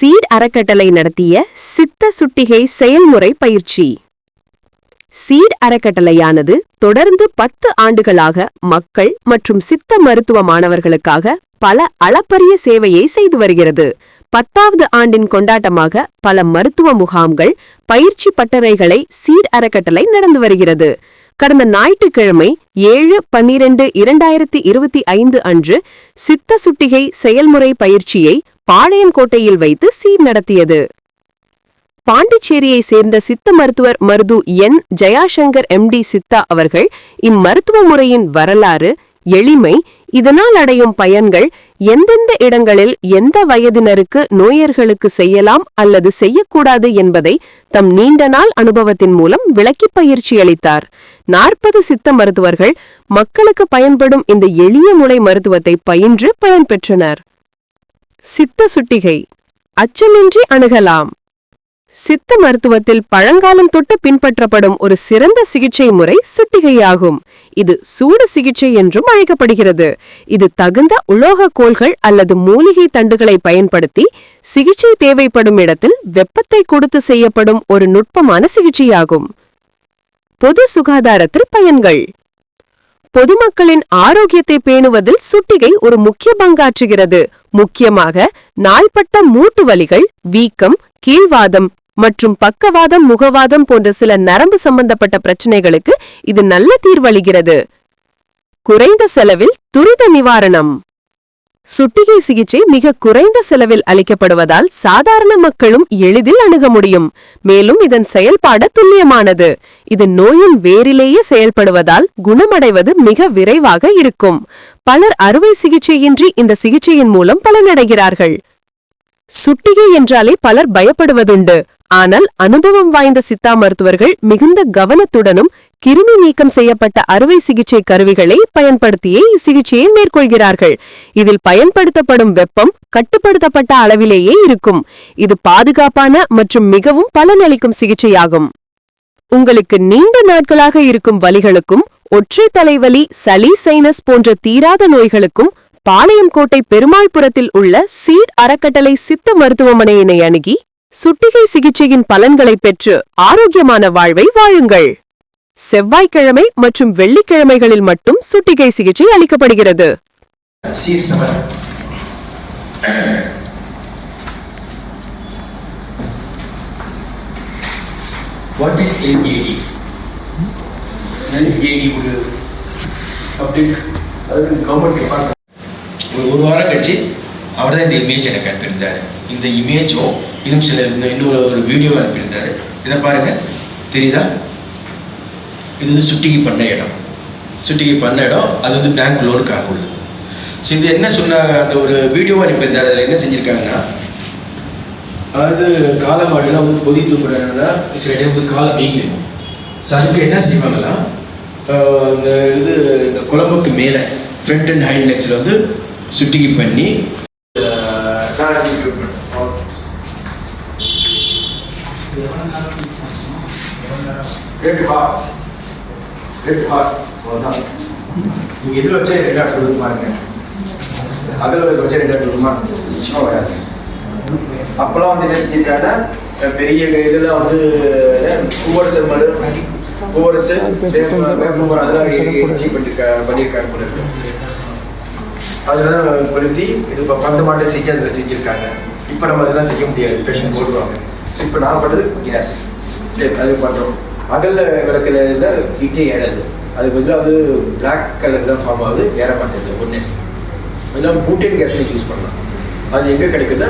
Seat அறக்கட்டளை நடத்திய சித்த சுட்டிகை செயல்முறை பயிற்சி. சீட் அறக்கட்டளையானது தொடர்ந்து பத்து ஆண்டுகளாக மக்கள் மற்றும் சித்த மருத்துவ மாணவர்களுக்காக பல அளப்பரிய சேவையை செய்து வருகிறது. பத்தாவது ஆண்டின் கொண்டாட்டமாக பல மருத்துவ முகாம்கள் பயிற்சி பட்டறைகளை சீட் அறக்கட்டளை நடந்து வருகிறது. கடந்த ஞாயிற்றுக்கிழமை ஏழு பன்னிரண்டு இரண்டாயிரத்தி இருபத்தி ஐந்து அன்று சித்த சுட்டிகை செயல்முறை பயிற்சியை பாளையங்கோட்டையில் வைத்து சீர் நடத்தியது. பாண்டிச்சேரியை சேர்ந்த சித்த மருத்துவர் மருது என். ஜயாசங்கர் எம்டி சித்தா அவர்கள் இம்மருத்துவ முறையின் வரலாறு எளிமை இதனால் அடையும் பயன்கள் எந்தெந்த இடங்களில் எந்த வயதினருக்கு நோயர்களுக்கு செய்யலாம் அல்லது செய்யக்கூடாது என்பதை தம் நீண்ட நாள் அனுபவத்தின் மூலம் விளக்கி பயிற்சி அளித்தார். நாற்பது சித்த மருத்துவர்கள் மக்களுக்கு பயன்படும் இந்த எளிய முறை மருத்துவத்தை பயின்று பயன்பெற்றனர் சித்த சுட்டிகை. அச்சமின்றி அணுகலாம். சித்த மருத்துவத்தில் பழங்காலம் தொட்டு பின்பற்றப்படும் ஒரு சிறந்த சிகிச்சை முறை சுட்டிகையாகும். இது சூடு சிகிச்சை என்றும் அழைக்கப்படுகிறது. இது தகுந்த உலோக கோள்கள் அல்லது மூலிகை தண்டுகளை பயன்படுத்தி சிகிச்சை தேவைப்படும் இடத்தில் வெப்பத்தை கொடுத்து செய்யப்படும் ஒரு நுட்பமான சிகிச்சையாகும். பொது சுகாதாரத்தில் பயன்கள். பொதுமக்களின் ஆரோக்கியத்தை பேணுவதில் சுட்டிகை ஒரு முக்கிய பங்காற்றுகிறது. முக்கியமாக நாள்பட்ட மூட்டு வலிகள் வீக்கம் கீழ்வாதம் மற்றும் பக்கவாதம் முகவாதம் போன்ற சில நரம்பு சம்பந்தப்பட்ட பிரச்சனைகளுக்கு இது நல்ல தீர்வளிக்கிறது. குறைந்த செலவில் துரித நிவாரணம். சுட்டிகை சிகிச்சை மிக குறைந்த செலவில் அளிக்கப்படுவதால் சாதாரண மக்களும் எளிதில் அணுக முடியும். மேலும் இதன் செயல்பாடு துல்லியமானது. இது நோயின் வேரிலேயே செயல்படுவதால் குணமடைவது மிக விரைவாக இருக்கும். பலர் அறுவை சிகிச்சையின்றி இந்த சிகிச்சையின் மூலம் பலனடைகிறார்கள். சுட்டிகை என்றாலே பலர் பயப்படுவதுண்டு. ஆனால் அனுபவம் வாய்ந்த சித்தா மருத்துவர்கள் மிகுந்த கவனத்துடனும் கிருமி நீக்கம் செய்யப்பட்ட அறுவை சிகிச்சை கருவிகளை பயன்படுத்தியே இச்சிகிச்சையை மேற்கொள்கிறார்கள். இதில் பயன்படுத்தப்படும் வெப்பம் கட்டுப்படுத்தப்பட்ட அளவிலேயே இருக்கும். இது பாதுகாப்பான மற்றும் மிகவும் பலனளிக்கும் சிகிச்சையாகும். உங்களுக்கு நீண்ட நாட்களாக இருக்கும் வலிகளுக்கும் ஒற்றை தலைவலி சளி சைனஸ் போன்ற தீராத நோய்களுக்கும் பாளையங்கோட்டை பெருமாள்புரத்தில் உள்ள சீட் அறக்கட்டளை சித்த மருத்துவமனையினை அணுகி சுட்டிகை சிகிச்சையின் பலன்களை பெற்று ஆரோக்கியமான வாழ்வை வாழுங்கள். செவ்வாய்க்கிழமை மற்றும் வெள்ளிக்கிழமைகளில் மட்டும் சுட்டிகை சிகிச்சை அளிக்கப்படுகிறது. C7. What is LAD? LAD ஒரு பப்ளிக் அதாவது கவர்மெண்ட் டிபார்ட்மெண்ட் ஒரு ஒரு வாரம் கழிச்சு அவர் தான் இந்த இமேஜ் எனக்கு அனுப்பியிருந்தார். இந்த இமேஜும் இன்னும் சில இன்னும் இன்னொரு ஒரு வீடியோ அனுப்பியிருந்தார். இதை பாருங்க. தெரியுதா? இது வந்து சுட்டிகை பண்ண இடம். சுட்டிகை பண்ண இடம் அது வந்து பேங்க் லோனுக்காக உள்ளது. ஸோ இது என்ன சொன்னாங்க? அந்த ஒரு வீடியோ அனுப்பியிருந்தார் அதில் என்ன செஞ்சுருக்காங்கன்னா அதாவது காலை மாடுலாம் வந்து பொதி தூக்குறாங்கன்னா சில டைம் வந்து காலை வீங்கிடும் ஸோ அதுக்கு என்ன செய்வாங்கன்னா இந்த இது இந்த குழம்புக்கு மேலே ஃப்ரண்ட் அண்ட் ஹைண்ட் லெக்ஸில் வந்து சுட்டிகை பண்ணி நீங்கள் இதில் வச்சே ரெண்டு ஆட்டு கொடுக்க பாருங்க. அதில் வச்சே ரெண்டு ஆட்டு கொடுக்குமா நிச்சயமாக வராது அப்போல்லாம் வந்து என்ன செஞ்சிருக்காங்க அஹ் பெரிய இதில் வந்து மடு பூவரசு வேப்பமரம் அதெல்லாம் எரிச்சி பண்ணிருக்கா பண்ணியிருக்காங்க போல இருக்கு. அதெல்லாம் கொளுத்தி இது இப்போ பந்து மாட்டை செஞ்சு அதில் செஞ்சுருக்காங்க. இப்போ நம்ம அதெல்லாம் செய்ய முடியாது. பேஷண்ட் போடுவாங்க ஸோ இப்போ நான் பண்ணுறது கேஸ் அது பண்ணுறோம் அகல்ல விளக்குல ஹீட்டே ஏறாது. அதுக்கு பதிலாக வந்து பிளாக் கலர் தான் ஃபார்ம் ஆகுது ஏற மாட்டேங்குது ஒன்று இதெல்லாம் பூட்டின் கேஸில் யூஸ் பண்ணலாம். அது எங்கே கிடைக்குன்னா